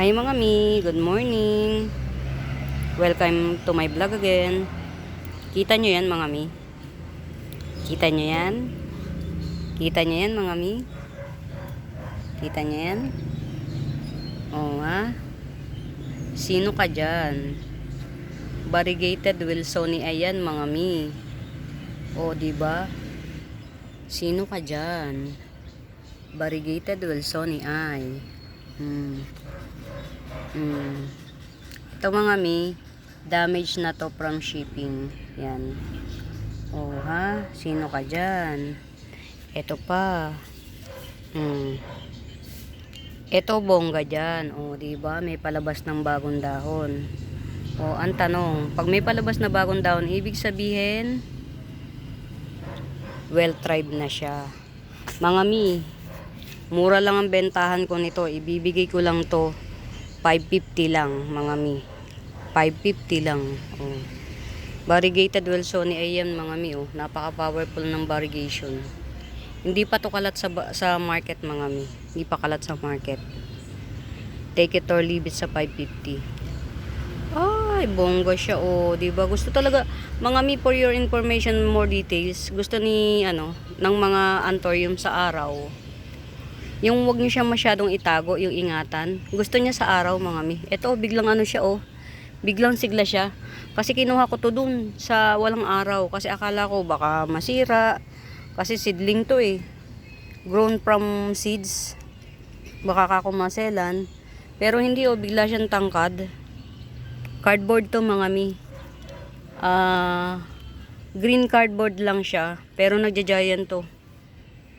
Hi mga mi, good morning. Welcome to my vlog again. Kita nyo yan mga mi? Kita nyo yan? Kita nyo yan mga mi? Kita nyo yan? Oo nga. Sino ka dyan? Variegated Wilsoni ayan mga mi. O, di ba? Sino ka dyan? Variegated Wilsoni ay. Hmm. Hmm. Ito mga mi, damage na to from shipping. Yan. Oh ha, sino ka dyan? Ito pa. Hmm. Ito bongga dyan. O, di ba May palabas ng bagong dahon. O, ang tanong, pag may palabas na bagong dahon, ibig sabihin, well-tried na siya. Mga mi, mura lang ang bentahan ko nito. Ibibigay ko lang to 550 lang, mga mi. 550 lang. Oh. Variegated Wilsoni ayan mga mi oh. Napaka-powerful ng variegation. Hindi pa to kalat sa sa market mga mi. Hindi pa kalat sa market. Take it or leave it sa 550. Ay, bongga siya oh, 'di ba? Gusto talaga mga mi for your information more details. Gusto ni ano ng mga antorium sa araw. Yung wag niyo siya masyadong itago, yung ingatan. Gusto niya sa araw mga mi. Ito biglang ano siya oh. Biglang sigla siya. Kasi kinuha ko to dun sa walang araw kasi akala ko baka masira. Kasi seedling to eh. Grown from seeds. Baka kakumaselan. Pero hindi oh, bigla siyang tangkad. Cardboard to mga mi. Ah, green cardboard lang siya, pero nagja-giant to.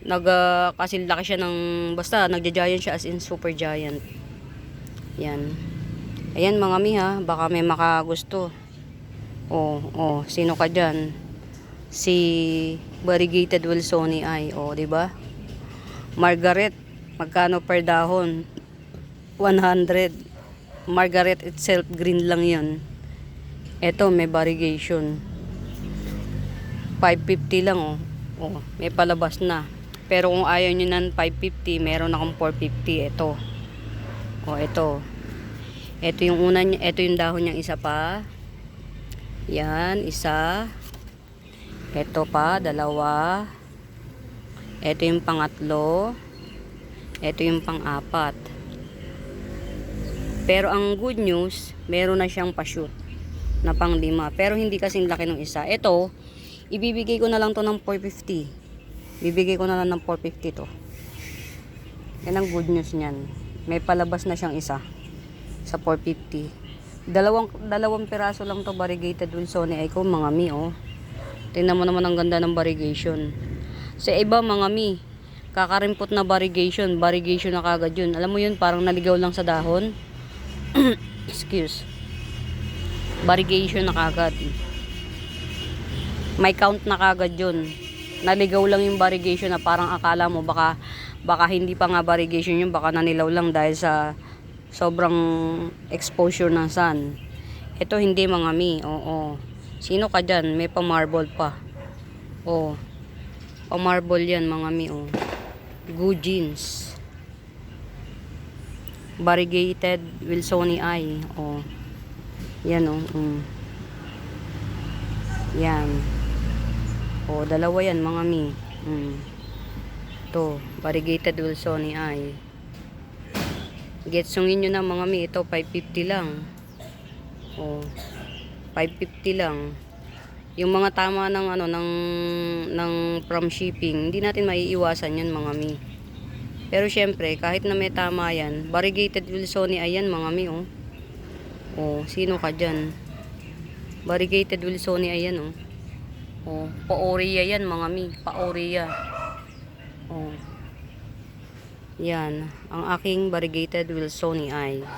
Nag ah, kasi laki siya ng basta nagja-giant siya as in super giant. Yan. Ayan mga mi ha, baka may makagusto. Oh, oh, sino ka diyan? Si variegated Wilsoni ay, oh, 'di ba? Margaret, magkano per dahon? 100. Margaret itself green lang 'yon. Ito may variegation. 550 lang oh. Oh, may palabas na. Pero kung ayaw niyo ng 550, meron akong 450 ito. Oh, ito. Ito yung una ito yung dahon niyang isa pa. Yan, isa. Ito pa, dalawa. Ito yung pangatlo. Ito yung pang-apat. Pero ang good news, meron na siyang pa-shoot na pang lima. Pero hindi kasing laki ng isa. Ito, ibibigay ko na lang to ng 450. Bibigay ko na lang ng 450 to. Yan ang good news niyan. May palabas na siyang isa sa 450. Dalawang dalawang piraso lang to variegated Wilsoni ay ko mga mi oh. Tingnan mo naman ang ganda ng variegation. Sa iba mga mi, kakarimpot na variegation, variegation na kagad yun. Alam mo yun, parang naligaw lang sa dahon. Excuse. Variegation na kagad. May count na kagad yun. Naligaw lang yung variegation na parang akala mo baka baka hindi pa nga variegation yun, baka nanilaw lang dahil sa sobrang exposure ng sun. Ito hindi mga mi. Oo. Sino ka dyan? May pa-marble pa. Oo. Pa-marble yan mga mi. Oo. Good jeans. Variegated Wilsoni eye. Oo. Yan o. Mm. Yan. O, dalawa yan mga mi. Mm. Ito, variegated Wilsoni eye. Getsungin nyo na mga mi. Ito, 550 lang. O, 550 lang. Yung mga tama ng ano ng ng from shipping, hindi natin maiiwasan 'yan mga mi. Pero syempre, kahit na may tama 'yan, variegated Wilsoni ayan mga mi oh. Oh, sino ka diyan? Variegated Wilsoni ayan oh. Oh, pa-Oria yan mga mi, pa-Oria. Oh. Yan, ang aking variegated Wilsoni ay.